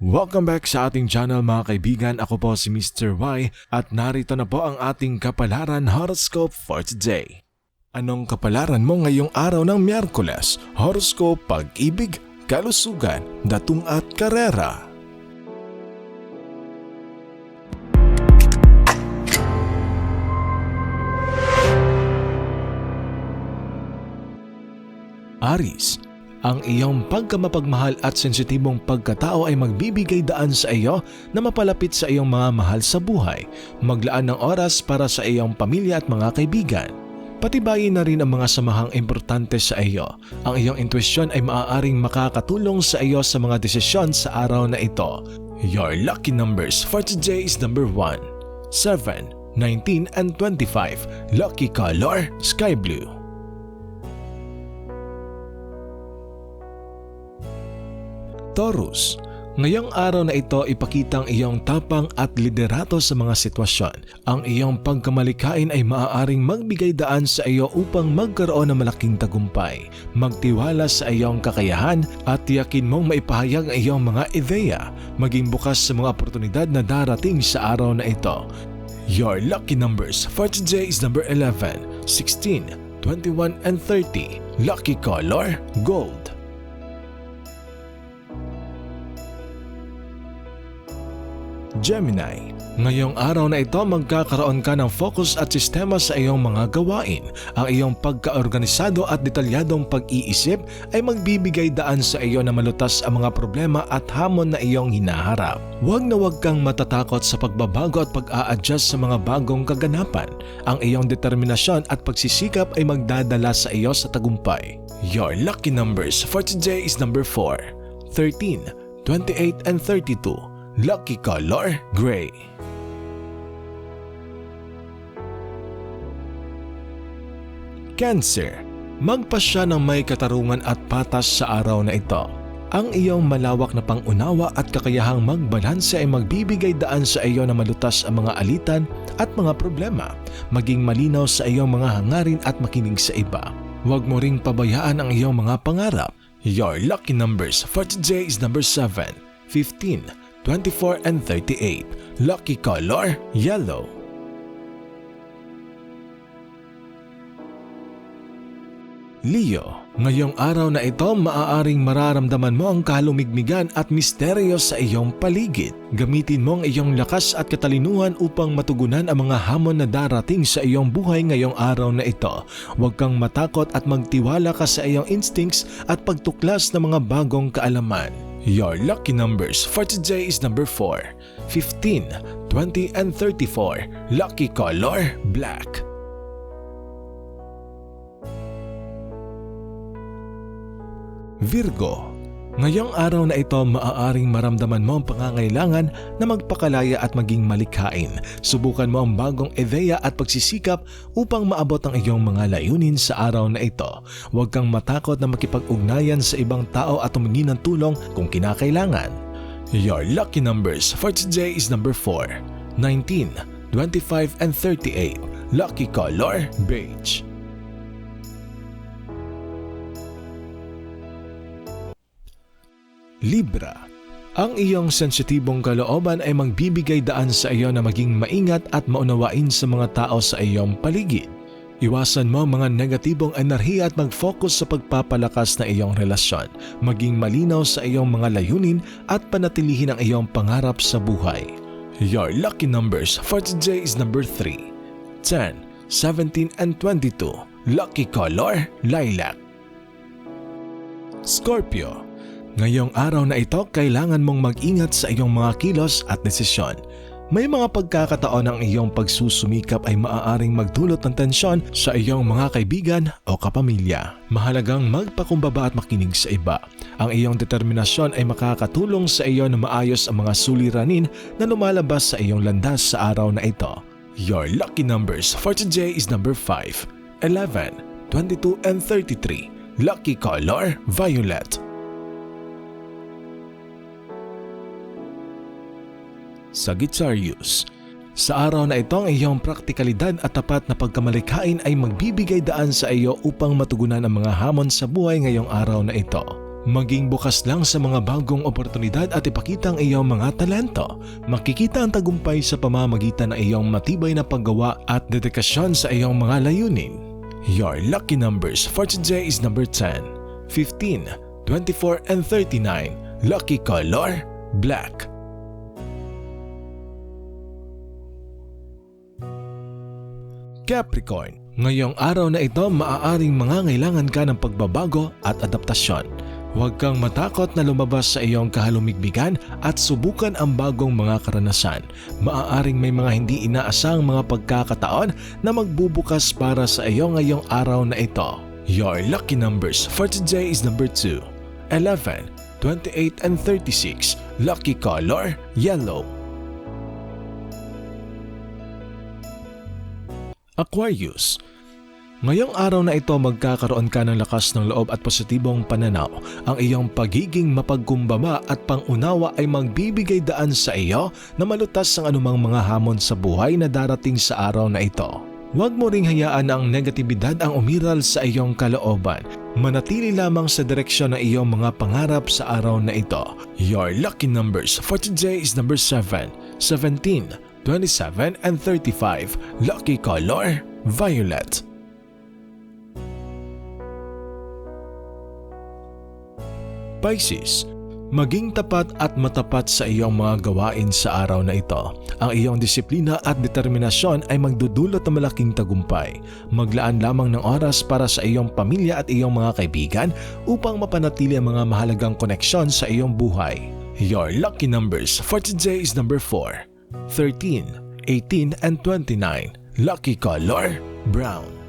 Welcome back sa ating channel mga kaibigan. Ako po si Mr. Y at narito na po ang ating kapalaran horoscope for today. Anong kapalaran mo ngayong araw ng Miyerkules? Horoscope, pag-ibig, kalusugan, datung at karera. Aris, ang iyong pagkamapagmahal at sensitibong pagkatao ay magbibigay daan sa iyo na mapalapit sa iyong mga mahal sa buhay. Maglaan ng oras para sa iyong pamilya at mga kaibigan. Patibayin na rin ang mga samahang importante sa iyo. Ang iyong intuisyon ay maaaring makakatulong sa iyo sa mga desisyon sa araw na ito. Your lucky numbers for today is number 1, 7, 19, and 25. Lucky color, sky blue. Taurus, ngayong araw na ito ipakita ang iyong tapang at liderato sa mga sitwasyon. Ang iyong pagkamalikain ay maaaring magbigay daan sa iyo upang magkaroon ng malaking tagumpay. Magtiwala sa iyong kakayahan at tiyakin mong maipahayag ang iyong mga ideya. Maging bukas sa mga oportunidad na darating sa araw na ito. Your lucky numbers for today is number 11, 16, 21, and 30. Lucky color, gold. Gemini, ngayong araw na ito magkakaroon ka ng focus at sistema sa iyong mga gawain. Ang iyong pagkaorganisado at detalyadong pag-iisip ay magbibigay daan sa iyo na malutas ang mga problema at hamon na iyong hinaharap. Huwag na huwag kang matatakot sa pagbabago at pag-a-adjust sa mga bagong kaganapan. Ang iyong determinasyon at pagsisikap ay magdadala sa iyo sa tagumpay. Your lucky numbers for today is number 4, 13, 28, and 32. Lucky color, gray. Cancer, magpasya ng may katarungan at patas sa araw na ito. Ang iyong malawak na pangunawa at kakayahang magbalanse ay magbibigay daan sa iyo na malutas ang mga alitan at mga problema, maging malinaw sa iyong mga hangarin at makinig sa iba. Huwag mo ring pabayaan ang iyong mga pangarap. Your lucky numbers for today is number 7, 15, 24 and 38. Lucky color, yellow. Leo, ngayong araw na ito maaaring mararamdaman mo ang kalumigmigan at misteryo sa iyong paligid. Gamitin mo ang iyong lakas at katalinuhan upang matugunan ang mga hamon na darating sa iyong buhay ngayong araw na ito. Huwag kang matakot at magtiwala ka sa iyong instincts at pagtuklas ng mga bagong kaalaman. Your lucky numbers for today is number 4, 15, 20, and 34. Lucky color, black. Virgo, ngayong araw na ito maaaring maramdaman mo ang pangangailangan na magpakalaya at maging malikhain. Subukan mo ang bagong ideya at pagsisikap upang maabot ang iyong mga layunin sa araw na ito. Huwag kang matakot na makipag-ugnayan sa ibang tao at humingi ng tulong kung kinakailangan. Your lucky numbers for today is number 4, 19, 25, and 38. Lucky color, beige. Libra. Ang iyong sensitibong kalooban ay magbibigay daan sa iyo na maging maingat at maunawain sa mga tao sa iyong paligid. Iwasan mo mga negatibong enerhiya at mag-focus sa pagpapalakas na iyong relasyon. Maging malinaw sa iyong mga layunin at panatilihin ang iyong pangarap sa buhay. Your lucky numbers for today is number 3, 10, 17, and 22. Lucky color, lilac. Scorpio, Ngayong araw na ito, kailangan mong mag-ingat sa iyong mga kilos at desisyon. May mga pagkakataon ang iyong pagsusumikap ay maaaring magdulot ng tensyon sa iyong mga kaibigan o kapamilya. Mahalagang magpakumbaba at makinig sa iba. Ang iyong determinasyon ay makakatulong sa iyo na maayos ang mga suliranin na lumalabas sa iyong landas sa araw na ito. Your lucky numbers for today is number 5, 11, 22, and 33. Lucky color, violet. Sagittarius. Sa araw na ito, ang iyong praktikalidad at tapat na pagkamalikhain ay magbibigay daan sa iyo upang matugunan ang mga hamon sa buhay ngayong araw na ito. Maging bukas lang sa mga bagong oportunidad at ipakita ang iyong mga talento. Makikita ang tagumpay sa pamamagitan ng iyong matibay na paggawa at dedikasyon sa iyong mga layunin. Your lucky numbers for today is number 10, 15, 24, and 39. Lucky color, black. Capricorn, ngayong araw na ito maaaring mangangailangan ka ng pagbabago at adaptasyon. Huwag kang matakot na lumabas sa iyong kahalumigbigan at subukan ang bagong mga karanasan. Maaaring may mga hindi inaasang mga pagkakataon na magbubukas para sa iyo ngayong araw na ito. Your lucky numbers for today is number 2, 11, 28, and 36. Lucky color, yellow. Aquarius, Ngayong araw na ito magkakaroon ka ng lakas ng loob at positibong pananaw. Ang iyong pagiging mapagkumbaba at pangunawa ay magbibigay daan sa iyo na malutas ang anumang mga hamon sa buhay na darating sa araw na ito. Huwag mo ring hayaan ang negatibidad ang umiral sa iyong kalooban. Manatili lamang sa direksyon ng iyong mga pangarap sa araw na ito. Your lucky numbers for today is number 7, 17, 27, and 35. Lucky color, violet. Pisces, maging tapat at matapat sa iyong mga gawain sa araw na ito. Ang iyong disiplina at determinasyon ay magdudulot ng malaking tagumpay. Maglaan lamang ng oras para sa iyong pamilya at iyong mga kaibigan upang mapanatili ang mga mahalagang koneksyon sa iyong buhay. Your lucky numbers for today is number 4, 13, 18, and 29. Lucky color, brown.